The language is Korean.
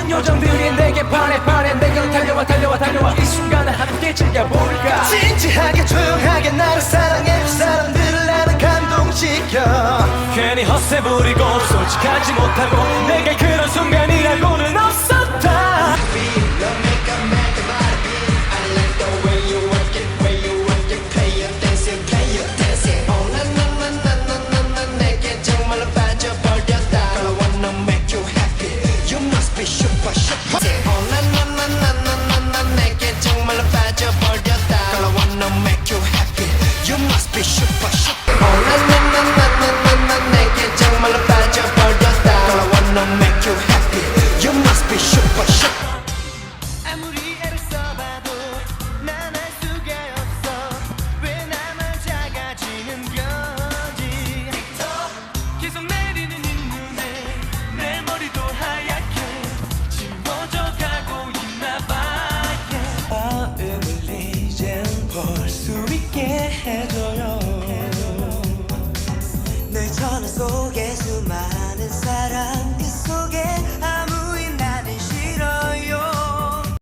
많은 요정들이 내게 반해 반해 내게로 달려와 달려와 달려와. 이 순간을 함께 즐겨볼까? 진지하게 조용하게 나를 사랑해. 사람들을 나는 감동시켜. 괜히 헛세 부리고 솔직하지 못하고 내가 You must be super super Oh 나나나나나나 내게 정말로 빠져버렸다 Girl I wanna make you happy You must be super super Oh 볼수 있게 해줘요. 늘 전화 속에 속에